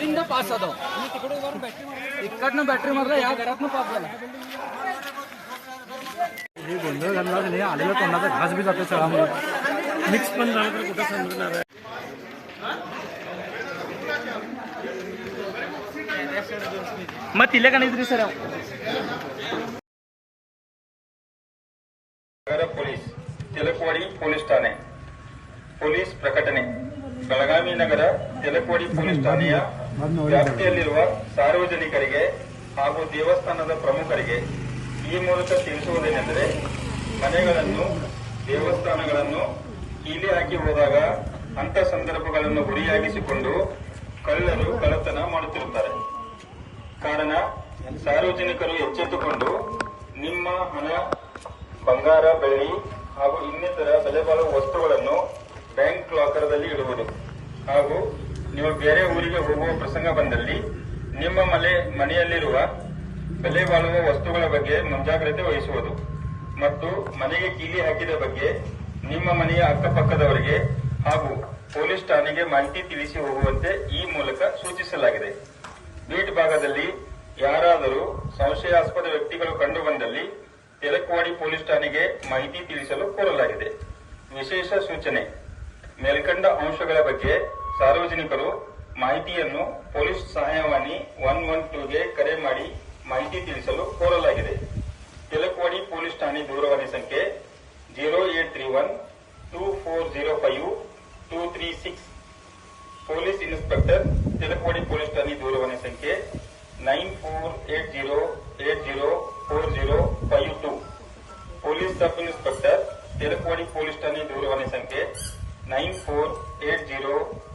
इकडनं पास होतो इकडनं बॅटरी मारला या घरातनं पास झाला हे गोंधळ घालला की नाही आलेला तोंडाचा घास बी जातो सगळ्यामध्ये मिक्स पण झालं तर कुठं समजणार आहे मग तिला का नाही तरी सर ನಗರ ಪೊಲೀಸ್ ತಿಲಕವಾಡಿ ಪೊಲೀಸ್ ಠಾಣೆ ಪೊಲೀಸ್ ಪ್ರಕಟಣೆ ಬೆಳಗಾವಿ ನಗರ ತಿಲಕವಾಡಿ ಪೊಲೀಸ್ ಠಾಣೆಯ ವ್ಯಾಪ್ತಿಯಲ್ಲಿರುವ ಸಾರ್ವಜನಿಕರಿಗೆ ಹಾಗೂ ದೇವಸ್ಥಾನದ ಪ್ರಮುಖರಿಗೆ ಈ ಮೂಲಕ ತಿಳಿಸುವುದೇನೆಂದರೆ ಮನೆಗಳನ್ನು, ದೇವಸ್ಥಾನಗಳನ್ನು ಕೀಲಿ ಹಾಕಿ ಹೋದಾಗ ಅಂತ ಸಂದರ್ಭಗಳನ್ನು ಗುರಿಯಾಗಿಸಿಕೊಂಡು ಕಳ್ಳರು ಕಳ್ಳತನ ಮಾಡುತ್ತಿರುತ್ತಾರೆ. ಕಾರಣ, ಸಾರ್ವಜನಿಕರು ಎಚ್ಚೆತ್ತುಕೊಂಡು ನಿಮ್ಮ ಹಣ, ಬಂಗಾರ, ಬೆಳ್ಳಿ ಹಾಗೂ ಇನ್ನಿತರ ಬೆಲೆಬಾಳುವ ವಸ್ತುಗಳನ್ನು ಬ್ಯಾಂಕ್ ಲಾಕರ್ದಲ್ಲಿ ಇಡುವುದು ಹಾಗೂ ನೀವು ಬೇರೆ ಊರಿಗೆ ಹೋಗುವ ಪ್ರಸಂಗ ಬಂದಲ್ಲಿ ನಿಮ್ಮ ಮನೆ ಮನೆಯಲ್ಲಿರುವ ಬೆಲೆ ಬಾಳುವ ವಸ್ತುಗಳ ಬಗ್ಗೆ ಮುಂಜಾಗ್ರತೆ ವಹಿಸುವುದು. ಮತ್ತು ಮನೆಗೆ ಕೀಲಿ ಹಾಕಿದ ಬಗ್ಗೆ ನಿಮ್ಮ ಮನೆಯ ಅಕ್ಕಪಕ್ಕದವರಿಗೆ ಹಾಗೂ ಪೊಲೀಸ್ ಠಾಣೆಗೆ ಮಾಹಿತಿ ತಿಳಿಸಿ ಹೋಗುವಂತೆ ಈ ಮೂಲಕ ಸೂಚಿಸಲಾಗಿದೆ. ಬೀಟ್ ಭಾಗದಲ್ಲಿ ಯಾರಾದರೂ ಸಂಶಯಾಸ್ಪದ ವ್ಯಕ್ತಿಗಳು ಕಂಡು ಬಂದಲ್ಲಿ ತೆಲಕ್ವಾಡಿ ಪೊಲೀಸ್ ಠಾಣೆಗೆ ಮಾಹಿತಿ ತಿಳಿಸಲು ಕೋರಲಾಗಿದೆ. ವಿಶೇಷ ಸೂಚನೆ. ಮೇಲ್ಕಂಡ ಅಂಶಗಳ ಬಗ್ಗೆ ಸಾರ್ವಜನಿಕರು ಮಾಹಿತಿಯನ್ನು ಪೊಲೀಸ್ ಸಹಾಯವಾಣಿ ಒನ್ ಒನ್ ಟೂಗೆ ಕರೆ ಮಾಡಿ ಮಾಹಿತಿ ತಿಳಿಸಲು ಕೋರಲಾಗಿದೆ. ತಿಲಕವಾಡಿ ಪೊಲೀಸ್ ಠಾಣೆ ದೂರವಾಣಿ ಸಂಖ್ಯೆ zero eight three one two four zero five two three six. Police inspector Tilakwadi police ಠಾಣೆ ದೂರವಾಣಿ ಸಂಖ್ಯೆ nine four eight zero eight zero four zero five two. Police sub inspector Tilakwadi police ಠಾಣೆ ದೂರವಾಣಿ ಸಂಖ್ಯೆ nine four eight zero